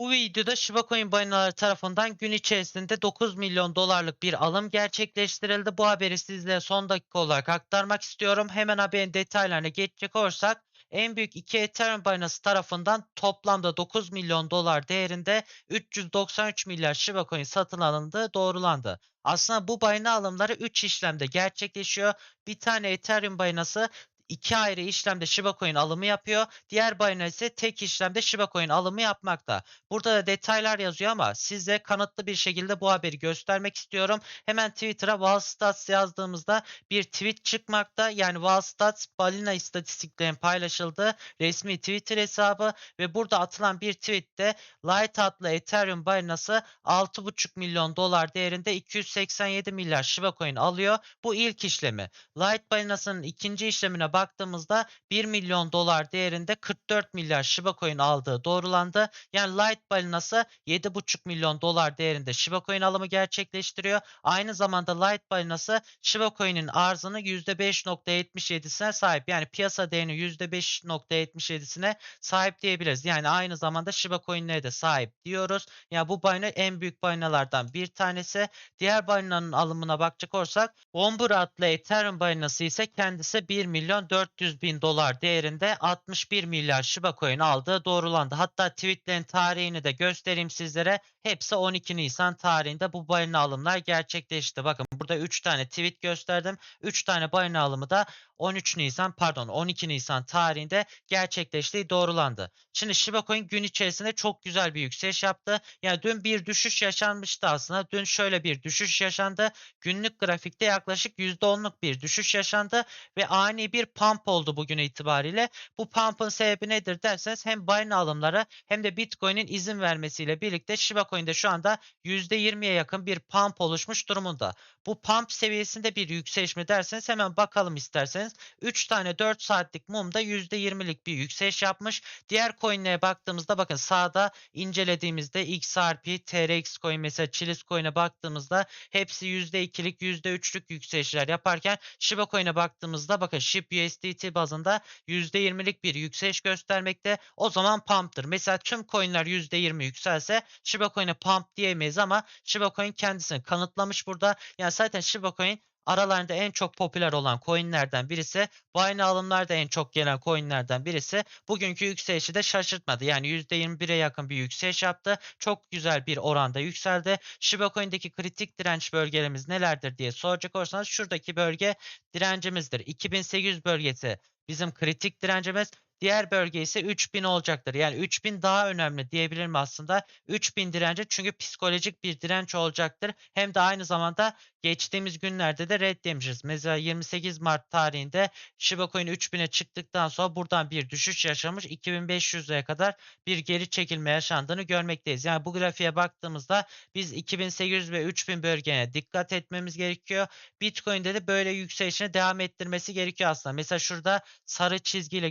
Bu videoda Shiba Coin balinaları tarafından gün içerisinde 9 milyon dolarlık bir alım gerçekleştirildi. Bu haberi sizlere son dakika olarak aktarmak istiyorum. Hemen haberin detaylarına geçecek olursak en büyük iki Ethereum balinası tarafından toplamda 9 milyon dolar değerinde 393 milyar Shiba Coin satın alındığı doğrulandı. Aslında bu balina alımları 3 işlemde gerçekleşiyor. Bir tane Ethereum balinası iki ayrı işlemde Shiba Coin alımı yapıyor. Diğer balina ise tek işlemde Shiba Coin alımı yapmakta. Burada da detaylar yazıyor ama size kanıtlı bir şekilde bu haberi göstermek istiyorum. Hemen Twitter'a Wallstats yazdığımızda bir tweet çıkmakta. Yani Wallstats balina istatistiklerin paylaşıldığı resmi Twitter hesabı ve burada atılan bir tweette Light adlı Ethereum balinası 6,5 milyon dolar değerinde 287 milyar Shiba Coin alıyor. Bu ilk işlemi. Light balinasının ikinci işlemine baktığımızda 1 milyon dolar değerinde 44 milyar Shiba Coin aldığı doğrulandı. Yani Light balinası 7,5 milyon dolar değerinde Shiba Coin alımı gerçekleştiriyor. Aynı zamanda Light balinası Shiba Coin'in arzının %5.77'sine sahip. Yani piyasa değerinin %5.77'sine sahip diyebiliriz. Yani aynı zamanda Shiba Coin'lere de sahip diyoruz. Yani bu balina en büyük balinalardan bir tanesi. Diğer balinanın alımına bakacak olursak Bombur adlı Ethereum balinası ise kendisi 1 milyon 400 bin dolar değerinde 61 milyar Shiba Coin aldığı doğrulandı. Hatta tweetlerin tarihini de göstereyim sizlere. Hepsi 12 Nisan tarihinde bu balina alımlar gerçekleşti. Bakın burada 3 tane tweet gösterdim. 3 tane balina alımı da 13 Nisan pardon 12 Nisan tarihinde gerçekleştiği doğrulandı. Şimdi Shiba Coin gün içerisinde çok güzel bir yükseliş yaptı. Yani dün bir düşüş yaşanmıştı aslında. Dün şöyle bir düşüş yaşandı. Günlük grafikte yaklaşık %10'luk bir düşüş yaşandı ve ani bir pump oldu bugün itibariyle. Bu pump'ın sebebi nedir derseniz hem balina alımları hem de Bitcoin'in izin vermesiyle birlikte Shiba Coin'de şu anda %20'ye yakın bir pump oluşmuş durumunda. Bu pump seviyesinde bir yükseliş mi derseniz hemen bakalım isterseniz. 3 tane 4 saatlik mumda %20'lik bir yükseliş yapmış. Diğer coin'lere baktığımızda bakın sağda incelediğimizde XRP, TRX coin mesela Chilis coin'e baktığımızda hepsi %2'lik %3'lük yükselişler yaparken Shiba coin'e baktığımızda bakın SHIB USDT bazında %20'lik bir yükseliş göstermekte. O zaman pump'tır. Mesela tüm coin'ler %20 yükselse Shiba coin'e pump diyemeyiz ama Shiba coin kendisini kanıtlamış burada. Yani zaten Shiba coin aralarında en çok popüler olan coinlerden birisi. Balina alımlarda en çok gelen coinlerden birisi. Bugünkü yükselişi de şaşırtmadı. Yani %21'e yakın bir yükseliş yaptı. Çok güzel bir oranda yükseldi. Shiba Coin'deki kritik direnç bölgelerimiz nelerdir diye soracak olursanız şuradaki bölge direncimizdir. 2800 bölgesi bizim kritik direncimiz. Diğer bölge ise 3000 olacaktır. Yani 3000 daha önemli diyebilirim aslında. 3000 direnci çünkü psikolojik bir direnç olacaktır. Hem de aynı zamanda geçtiğimiz günlerde de red demişiz. Mesela 28 Mart tarihinde Shiba Coin 3000'e çıktıktan sonra buradan bir düşüş yaşamış. 2500'e kadar bir geri çekilme yaşandığını görmekteyiz. Yani bu grafiğe baktığımızda biz 2800 ve 3000 bölgene dikkat etmemiz gerekiyor. Bitcoin'de de böyle yükselişini devam ettirmesi gerekiyor aslında. Mesela şurada sarı çizgiyle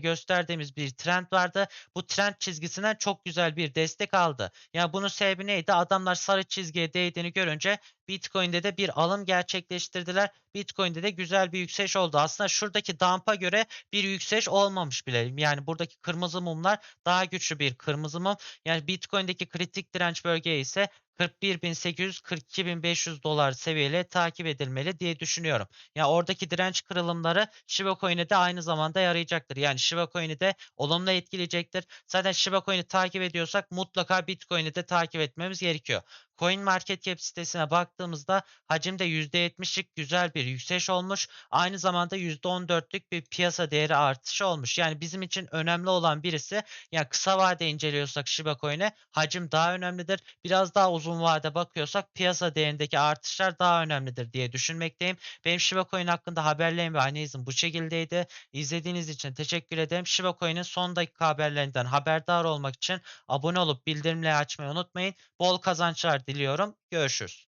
gösterdiğimiz bir trend vardı. Bu trend çizgisinden çok güzel bir destek aldı. Yani bunun sebebi neydi? Adamlar sarı çizgiye değdiğini görünce Bitcoin'de de bir alım gerçekleştirdiler. Bitcoin'de de güzel bir yükseliş oldu. Aslında şuradaki dump'a göre bir yükseliş olmamış bile. Yani buradaki kırmızı mumlar daha güçlü bir kırmızı mum. Yani Bitcoin'deki kritik direnç bölge ise 41.800-42.500 dolar seviyeyle takip edilmeli diye düşünüyorum. Yani oradaki direnç kırılımları Shiba Coin'e de aynı zamanda yarayacaktır. Yani Shiba Coin'i de olumlu etkileyecektir. Zaten Shiba Coin'i takip ediyorsak mutlaka Bitcoin'i de takip etmemiz gerekiyor. Coin Market Cap sitesine baktığımızda hacimde %70'lik güzel bir yükseliş olmuş. Aynı zamanda %14'lük bir piyasa değeri artışı olmuş. Yani bizim için önemli olan birisi yani kısa vade inceliyorsak Shiba Coin'e hacim daha önemlidir. Biraz daha uzun vade bakıyorsak piyasa değerindeki artışlar daha önemlidir diye düşünmekteyim. Benim Shiba Coin hakkında haberlerim ve analizim bu şekildeydi. İzlediğiniz için teşekkür ederim. Shiba Coin'in son dakika haberlerinden haberdar olmak için abone olup bildirimleri açmayı unutmayın. Bol kazançlar diliyorum. Görüşürüz.